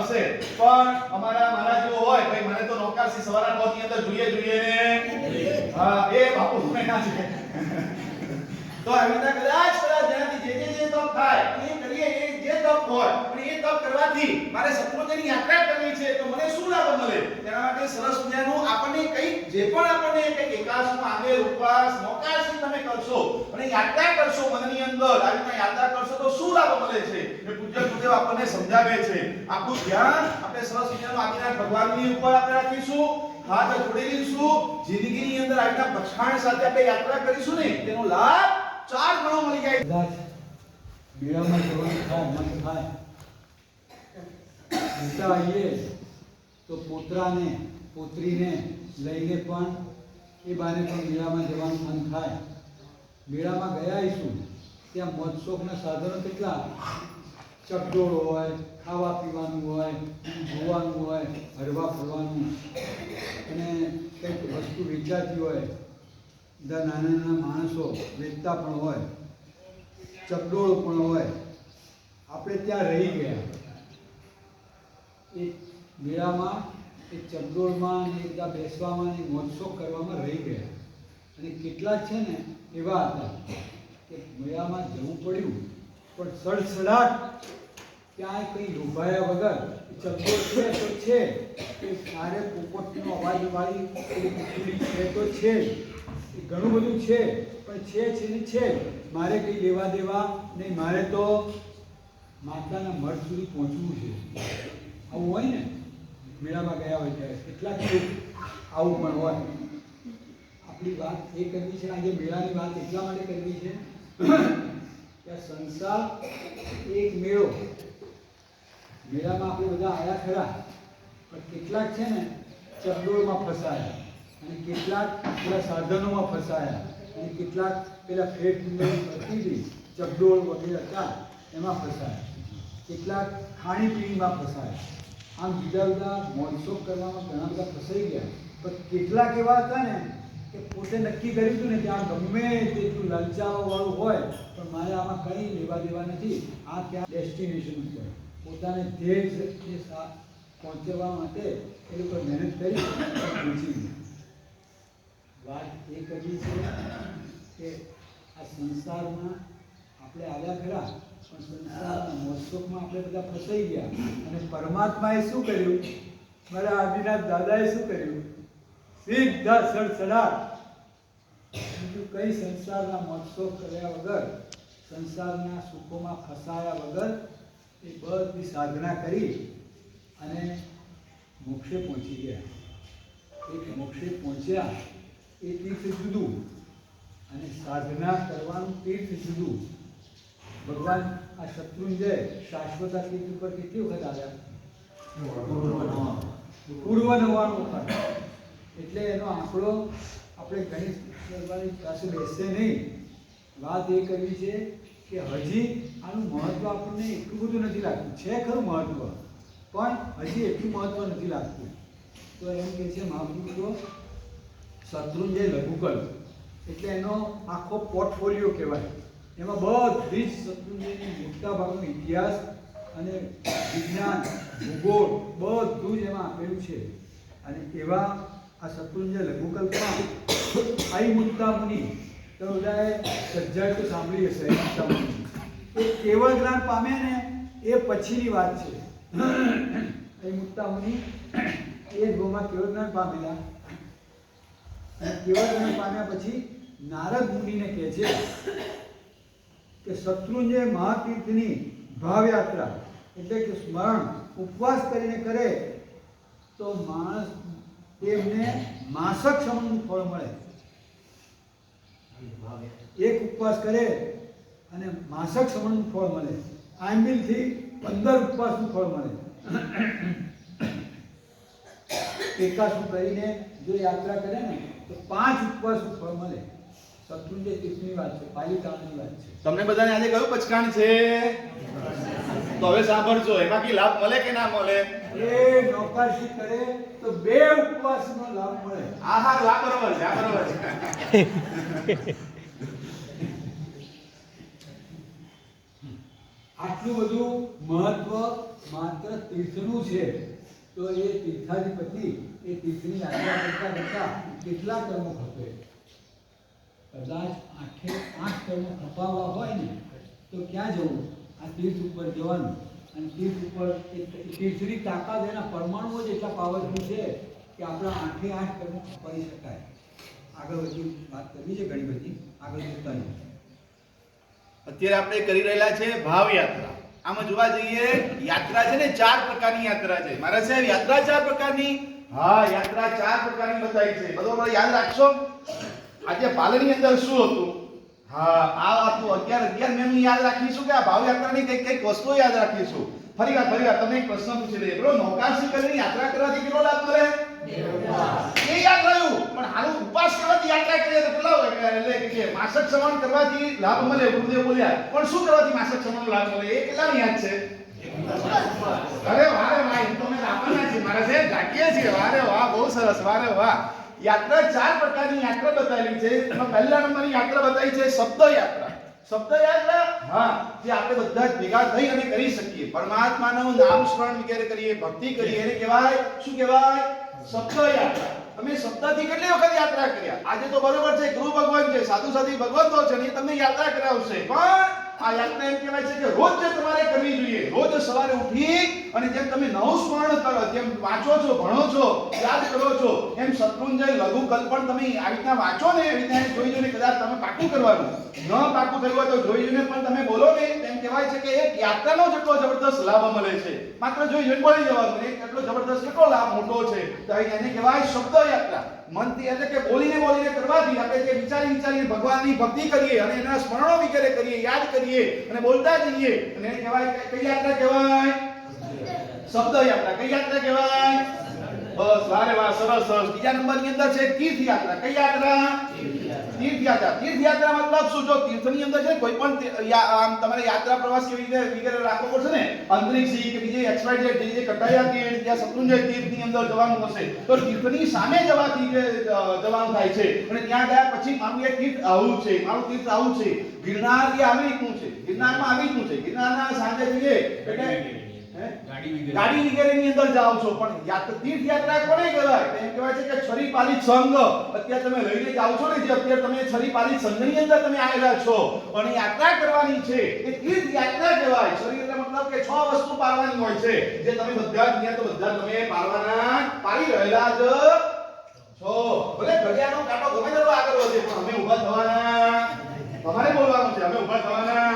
હશે પણ અમારા મારા જેવો હોય મને તો નોકાસી સવારા પોરની અંદર જોઈએ એ બાપુ મને ના કદાચ કદાચ જેનાથી જે જે જે તો થાય. એ તપ હોય અને એ તપ કરવાથી મારે સત્પુરુષની યાત્રા કરવી છે, તો મને શું લાભ મળે? તેના માટે સરસ મજાનું આપણને કઈ જે પણ આપણને કઈ એકાસમાં આંગે ઉપવાસ મોકાસી તમે કરશો અને યાત્રા કરશો મનની અંદર આવી રીતે યાત્રા કરશો તો શું લાભ મળે છે? એ પૂજ્ય ગુરુદેવ આપણને સમજાવે છે. આપણું ધ્યાન આપણે સરસ મજાનું આદિનાથ ભગવાનની ઉપર આપણે રાખીશું, હાથ જોડી લઈશું, જિંદગીની અંદર આજના પછાણ સાથે આપણે યાત્રા કરીશું ને, તેનો લાભ ચાર ગણો મળી જાય. મેળામાં જવાનું થાય મન થાય ઉલટા આવીએ તો પોતરાને, પોતરીને લઈને પણ એ બાને પણ મેળામાં જવાનું મન થાય. મેળામાં ગયા આવીશું, ત્યાં મોજ શોખના સાધનો કેટલા? ચકડોળ હોય, ખાવા પીવાનું હોય જોવાનું હોય, હરવા ફરવાનું. અને કંઈક વસ્તુ વેચાતી હોય બધા નાના નાના માણસો વેચતા પણ હોય. ચકડોળ પણ હોય આપણે ત્યાં રહી ગયા એ મેળામાં એ ચકડોળમાં ને બધા બેસવામાં ને મોજશોખ કરવામાં રહી ગયા અને કેટલા છે ને એવા હતા કે મેળામાં જવું પડ્યું, પણ સડસડાટ ક્યાંય કંઈ લોભાયા વગર ચકડોળ છે તો છે કે સારે પોપટનો અવાજ વાળી છે તો છે. એ ઘણું બધું છે, પણ છે છે ને છે. મારે કંઈ લેવા દેવા નહીં, મારે તો માતાના મઠ સુધી પહોંચવું છે. આવું હોય ને, મેળામાં ગયા હોય ત્યારે કેટલાક લોકો આવું પણ હોય. આપણી વાત એ કરવી છે, આજે મેળાની વાત એટલા માટે કરવી છે, કે સંસાર એક મેળો. મેળામાં આપણે બધા આવ્યા ખરા, પણ કેટલાક છે ને ચકડોળમાં ફસાયા અને કેટલાક પેલા સાધનોમાં ફસાયા. અને કેટલાક પેલા ફેટ હતી ચકડોળ વગેરે હતા, એમાં ફસાયા. કેટલાક ખાણીપીણીમાં ફસાયા. આમ જુદા જુદા મોજશોખ કરવામાં ઘણા બધા ફસાઈ ગયા. પણ કેટલાક એવા હતા ને કે પોતે નક્કી કર્યું હતું ને કે આ ગમે તેટલું લલચાવાવાળું હોય, પણ મારે આમાં કંઈ લેવા દેવા નથી. આ ત્યાં ડેસ્ટિનેશન ઉપર. પોતાને ધ્યેય પહોંચવા માટે એ લોકો મહેનત કરી પહોંચી ગયા. વાત એ કરવી છે કે આ સંસારમાં આપણે આવ્યા ખરા, પણ સંસારના મોસ્તોકમાં આપણે બધા ફસાઈ ગયા. અને પરમાત્માએ શું કર્યું? મારા આદિનાથ દાદાએ શું કર્યું? સીધા સડસડાટ. બીજું કઈ સંસારના મોજશોખ કર્યા વગર, સંસારના સુખોમાં ફસાયા વગર એ બધી સાધના કરી અને મોક્ષે પહોંચી ગયા. એક મોક્ષે પહોંચ્યા એ તીર્થ જુદું. અને સાધના કરવાનું તીર્થ જુદું. ભગવાન આ શત્રુંજય શાશ્વતા તીર્થ ઉપર કેટલી વખત આવ્યા? પૂર્વ નવ્વાણું વખત. એટલે એનો આંકડો આપણે ગણિત કરવાની પાસે બેસશે નહીં. વાત એ કરવી છે કે હજી આનું મહત્વ આપણને એટલું બધું નથી લાગતું. છે ખરું મહત્વ, પણ હજી એટલું મહત્વ નથી લાગતું. તો એમ કે છે, મહાપુરુષો શત્રુંજય લઘુકલ એટલે એનો આખો પોર્ટફોલિયો કહેવાય. એમાં બધી જ શત્રુંજયની મોટા ભાગનો ઇતિહાસ અને વિજ્ઞાન, ભૂગોળ બધું જ એમાં આપેલું છે. અને એવા આ શત્રુંજય લઘુકલ્પમાં આઈ મુક્તા મુનિ તો બધાએ સજ્જાએ તો સાંભળી હશે એ કેવળ જ્ઞાન પામે ને એ પછીની વાત છે. એ મુક્તા મુનિ એ ગોમાં કેવળ જ્ઞાન પામેલા. કેવળ પામ્યા પછી નારદ મુનિને કહે છે કે શત્રુંજય મહાતીર્થની ભાવયાત્રા એટલે કે સ્મરણ, ઉપવાસ કરીને કરે તો માણસ તેમને માસક સમનું ફળ મળે. એક ઉપવાસ કરે અને માસક સમણનું ફળ મળે. આંબિલથી પંદર ઉપવાસનું ફળ મળે. એકાસું કરીને જો યાત્રા કરે ને તો પાંચ ઉપવાસ ફળ મળે. શત્રુંજય તીર્થની વાત છે પાલિકાની વાત છે. તમને બધાને આજે કયું પચકાણ છે? તો હવે સાંભળજો એમાં કી લાભ મળે કે ના મળે? એ નોકરશી કરે તો બે ઉપવાસનો લાભ મળે. આ હા લાભ બરોબર છે આ બરોબર છે. આટલું બધું મહત્વ માત્ર તીર્થનું છે. તો એ તીર્થાધિપતિ એ તીર્થની યાત્રા કરતા કરતા કેટલા કર્મો ખપે? કદાચ આઠે આઠ કર્મો ખપાવવા હોય ને, તો ક્યાં જવું? આ તીર્થ ઉપર જવાનું. અને તીર્થ ઉપર તીર્થની તાકાત એના પરમાણુઓ જ એટલા પાવરફુલ છે કે આપણા આઠે આઠ કર્મો ખપાવી શકાય. આગળ વધુ વાત કરવી છે ઘણી બધી આગળ નહીં અત્યારે આપણે કરી રહેલા છે ભાવ યાત્રા. આમાં જોવા જઈએ, યાત્રા છે ને ચાર પ્રકારની યાત્રા છે. મારા સાહેબ, યાત્રા ચાર પ્રકારની હા, યાત્રા ચાર પ્રકારની બતાવી છે. બધો મને યાદ રાખશો? આજે પાલનની અંદર શું હતું? હા, આ વાતનું અગિયાર અગિયાર મેં યાદ રાખીશું કે આ ભાવ યાત્રાની કંઈક કંઈક વસ્તુઓ યાદ રાખીશું? ફરી વાર ફરી વાર તમને એક પ્રશ્ન પૂછી લઈએ. બરો નૌકાશી કરીને યાત્રા કરવાથી કેટલો લાભ મળે? એ યાદ રહ્યું પણ આનું ઉપવાસ કરવાથી યાત્રા કરીએ તો કેટલા એટલે કે માસક સમાન કરવાથી લાભ મળે, ગુરુદેવ બોલ્યા. પણ શું કરવાથી માસક સમાન લાભ મળે એ કેટલા યાદ છે? અરે વાહ રે વાહ એ તો અમે આપવાના છીએ મારા સાહેબ જાગીએ છીએ. વારે વાહ, બહુ સરસ. વારે વાહ. યાત્રા ચાર પ્રકારની યાત્રા બતાવેલી છે. એમાં પહેલા નંબરની યાત્રા બતાવી છે શબ્દ યાત્રા શબ્દ યાત્રા હા, જે આપણે બધા જ ભેગા થઈ અને કરી શકીએ. પરમાત્માનું નામ સ્મરણ વગેરે કરીએ, ભક્તિ કરીએ, એને કહેવાય, શું કહેવાય? શબ્દ યાત્રા તમે શબ્દથી કેટલી વખત યાત્રા કર્યા? આજે તો બરોબર છે, ગુરુ ભગવાન છે સાધુ સાધી ભગવંતો છે ને તમને યાત્રા કરાવશે. પણ આ યાત્રા એમ કહેવાય છે કે રોજ જે તમારે કરવી જોઈએ, રોજ સવારે ઉઠી અને જેમ તમે નવું સ્મરણ કરો, જેમ વાંચો છો, ભણો છો, યાદ કરો છો, એમ શત્રુંજય, લઘુ કલ્પન તમે આવી રીતના વાંચો ને, એવી રીતના જોઈ જોઈને કદાચ તમે પાકું કરવાનું. ન પાકું થયું હોય તો જોઈ જોઈને પણ તમે બોલો ને, તેમ કહેવાય છે કે એક યાત્રાનો જેટલો જબરદસ્ત લાભ મળે છે. માત્ર જોઈ જોઈને બોલી જવાનું એટલો જબરદસ્ત કેટલો લાભ મોટો છે? તો એને કહેવાય શબ્દ યાત્રા મનથી એટલે કે બોલીને બોલીને કરવાથી આપણે જે વિચારી વિચારીને ભગવાનની ભક્તિ કરીએ અને એના સ્મરણો વગેરે કરીએ, યાદ કરીએ અને બોલતા જઈએ અને એને કહેવાય કઈ યાત્રા કહેવાય? શબ્દ યાત્રા. કઈ યાત્રા કહેવાય? બસ. વારે વાહ. સરસ સરસ. બીજા નંબરની અંદર છે તીર્થ યાત્રા. કઈ યાત્રા? તીર્થ યાત્રા તીર્થ યાત્રા મતલબ શું? જો તીર્થની અંદર છે કોઈ પણ આમ તમારે યાત્રા પ્રવાસ કેવી રીતે વગેરે રાખવો પડશે ને? અંતરિક્ષ કે બીજે એક્સવાય જે જે કટાયા તીર્થ જ્યાં શત્રુંજય તીર્થની અંદર જવાનું હશે. તો તીર્થની સામે જવાથી જવાનું થાય છે. અને ત્યાં ગયા પછી મારું એક તીર્થ આવું છે. મારું તીર્થ આવું છે. ગિરનાર એ આવી રીતનું છે? ગિરનારમાં આવી રીતનું છે? ગિરનારના સાંજે જઈએ. એટલે? ગાડી વગેરેની અંદર જાઓ છો પણ યાત્રા તીર્થ યાત્રા કોને કહેવાય? એમ કહેવાય છે કે છરી પાલિત સંઘ. અત્યારે તમે લઈને જાઓ છો ને જે અત્યારે તમે છરી પાલિત સંઘની અંદર તમે આવેલા છો. અને યાત્રા કરવાની છે એ તીર્થ યાત્રા કહેવાય. છરી એટલે મતલબ કે છ વસ્તુ પાળવાની હોય છે. જે તમે બધા જ તો બધા તમે પાળવાના પાળી રહેલા જ છો. ભલે ઘડિયાળનો કાંટો ગમે તેટલો આગળ વધે પણ અમે ઊભા થવાના. તમારે બોલવાનું છે અમે ઊભા થવાના.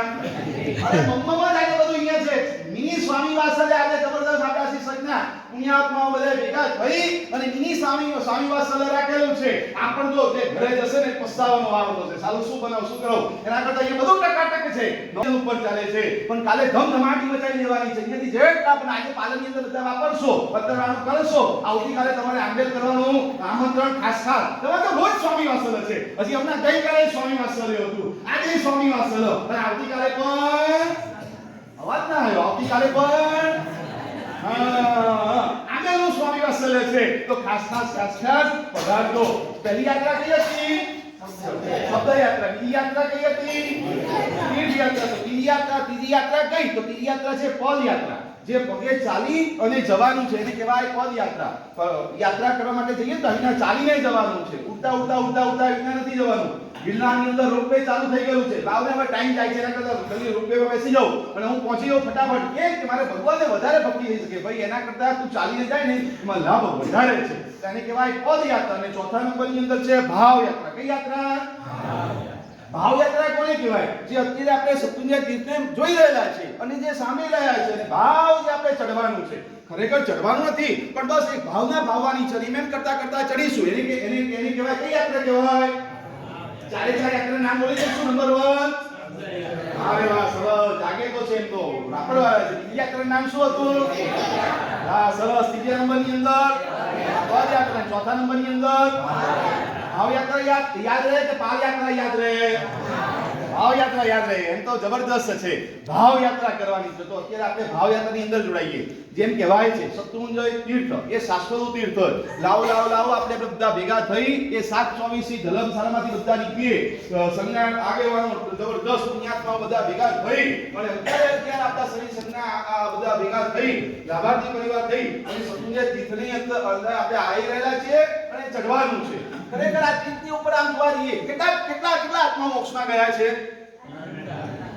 અરે મમ્મામાં જ આજે બધું અહીંયા છે મિની સ્વામી વાસલે આજે જબરદસ્ત આપણા શિક્ષકના પુણ્યાત્માઓ બધા ભેગા થઈ અને એની સામે સ્વામી વાસલે રાખેલું છે. આ પણ જો જે ઘરે જશે ને, પસ્તાવાનો વારો થશે. સાલું શું બનાવ, શું કરો એના કરતા એ બધું ટકાટક છે. નોકરી ઉપર ચાલે છે. પણ કાલે ધમધમાટી મચાવી દેવાની છે. અહીંયાથી જેટલા પણ આજે પાલનની અંદર બધા વાપરશો પત્રવાનું કરશો, આવતીકાલે તમારે આંબેલ કરવાનું આમંત્રણ ખાસ ખાસ. તમે તો રોજ સ્વામી વાસલ છે. હજી હમણાં ગઈકાલે સ્વામી વાસલ્ય હતું. આજે સ્વામી વાસલ અને આવતીકાલે પણ અવાજ ના આવ્યો. આવતીકાલે પણ આગળનું સ્વામી વાત્સલ્ય છે તો ખાસ ખાસ ખાસ ખાસ પધારજો પહેલી યાત્રા કઈ હતી શબ્દ યાત્રા બીજી યાત્રા કઈ હતી તીર્થ યાત્રા તો બીજી યાત્રા ત્રીજી યાત્રા કઈ તો ત્રીજી યાત્રા છે પદ યાત્રા જે પગે ચાલી અને જવાનું છે, એને કહેવાય પદયાત્રા. યાત્રા કરવા માટે જઈએ તો અહીંયા ચાલીને જવાનું છે. ઉડતા ઉડતા ઉડતા ઉડતા અહીંયા નથી જવાનું. ગિરનારની અંદર રોપવે ચાલુ થઈ ગયું છે. લાવને હવે ટાઈમ જાય છે, એના કરતા જલ્દી રોપવેમાં બેસી જાઉં. અને હું પહોંચી જાઉં ફટાફટ. એ કે મારે ભગવાનને વધારે ભક્તિ થઈ શકે. ભાઈ, એના કરતા તું ચાલીને જાય ને, એમાં લાભ વધારે છે. તેને કહેવાય પદયાત્રા. અને ચોથા નંબરની અંદર છે ભાવ યાત્રા કઈ યાત્રા? ભાવ યાત્રા કોને કહેવાય? જે અત્યારે આપણે સત્યુંજય તીર્થને જોઈ રહેલા છે અને જે સામે રહ્યા છે ભાવ જે આપણે ચડવાનું છે. ખરેખર ચડવાનું નથી, પણ બસ એક ભાવના ભાવવાની છે. એમ કરતા કરતા ચડીશું. એની કે- એની એની કહેવાય કઈ યાત્રા કહેવાય? ચારે ચાર યાત્રા નામ બોલી દઈશું. Number one. અરે વાહ, સરસ. જાગે તો છે એમ તો. રાપડવાળા બીજી યાત્રા નામ શું હતું? હા, સરસ. ત્રીજા નંબરની અંદર. પદ યાત્રા ચોથા નંબરની અંદર. ભાવ યાત્રા યાદ રહે કે યાત્રા યાદ રહે? ભાવ યાત્રા યાદ રહે. એમ તો જબરદસ્ત છે. ભાવ યાત્રા કરવાની છે. તો અત્યારે આપણે ભાવ યાત્રાની અંદર જોડાઈએ. જેમ કહેવાય છે તીર્થ. એ શાશ્વતનું તીર્થ. લાવો લાવો લાવો, આપણે ભેગા થઈ સાત ચોવીસી ધર્મશાળામાંથી બધા નીકળીએ. પુણ્યાત્માઓ બધા ભેગા થઈ. અને અત્યારે અત્યારે શરીર સંજ્ઞા બધા ભેગા થઈ. લાભાર્થી પરિવાર થઈ. અને શત્રુંજય તીર્થની ની અંદર આપણે આવી રહેલા છીએ. અને ચડવાનું છે. ખરેખર આ તીર્થની ઉપર આમ જોવા જઈએ, કેટલા કેટલા કેટલા આત્મા મોક્ષમાં ગયા છે?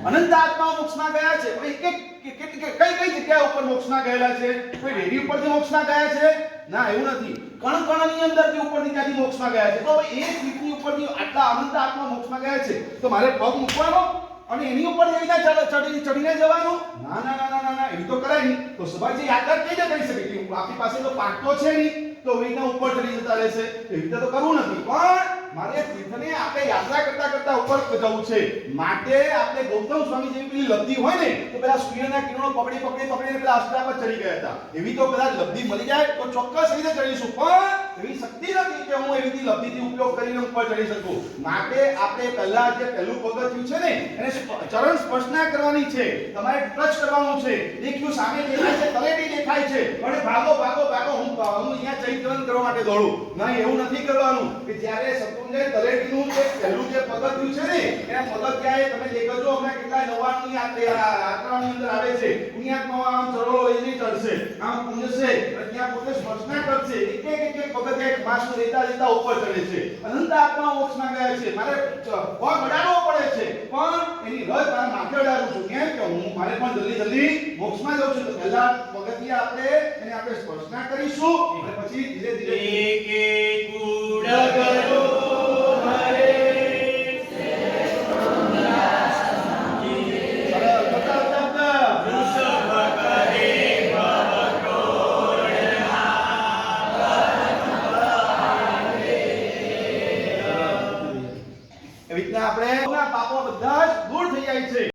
અનંત આત્મા મોક્ષમાં ગયા છે. એક એક કઈ કઈ જગ્યા ઉપર મોક્ષમાં ગયેલા છે? કોઈ રેડી ઉપરથી મોક્ષમાં ગયા છે? ના, એવું નથી. કણ કણની અંદરથી ઉપરથી ત્યાંથી મોક્ષમાં ગયા છે. તો એક તીર્થની ઉપરથી આટલા અનંત આત્મા મોક્ષમાં ગયા છે? તો મારે પગ મૂકવાનો અને એની ઉપર જઈને રીતે ચડી ચડીને જવાનું? ના ના ના ના ના એવી તો કરાય નહીં. તો સભાજી યાત્રા કઈ રીતે કરી શકે. આપણી પાસે તો તો છે નહીં. તો એવી રીતના ઉપર ચડી જતા રહેશે એવી રીતે તો કરવું નથી. પણ મારે તીર્થને આપણે યાત્રા કરતા કરતા ઉપર જવું છે. માટે આપણે ગૌતમ સ્વામી જેવી પેલી લબ્ધિ હોય ને, તો પેલા સૂર્યના કિરણો પકડી પકડી પકડીને પેલા અષ્ટા પર ચડી ગયા હતા. એવી તો કદાચ લબ્ધિ મળી જાય તો ચોક્કસ રીતે ચડીશું. પણ એવી શક્તિ નથી કે હું એવી લબ્ધિથી ઉપયોગ કરીને ઉપર ચડી શકું? માટે આપણે પહેલા જે પહેલું પગથિયું છે ને, એને ચરણ સ્પર્શના કરવાની છે. તમારે ટચ કરવાનું છે. દેખ્યું સામે દેખાય છે, તલેટી દેખાય છે. અને ભાગો ભાગો ભાગો, હું હું અહીંયા ચૈત્રન કરવા માટે દોડું. નહીં, એવું નથી કરવાનું. કે જ્યારે શત્રુંજય તલેટીનું જે પહેલું જે પગથિયું છે ને, એના પગથિયાએ તમે દેખજો, હમણાં કેટલા ની આ યાત્રાની અંદર આવે છે છે મારે પગ પડે છે પણ એની રજ મારા માથે અડાડું છું કેમ હું મારે પણ જલ્દી જલ્દી મોક્ષમાં જવું છે પહેલા પગથિયા આપણે એને આપણે સ્પર્શના કરીશું પછી ધીરે ધીરે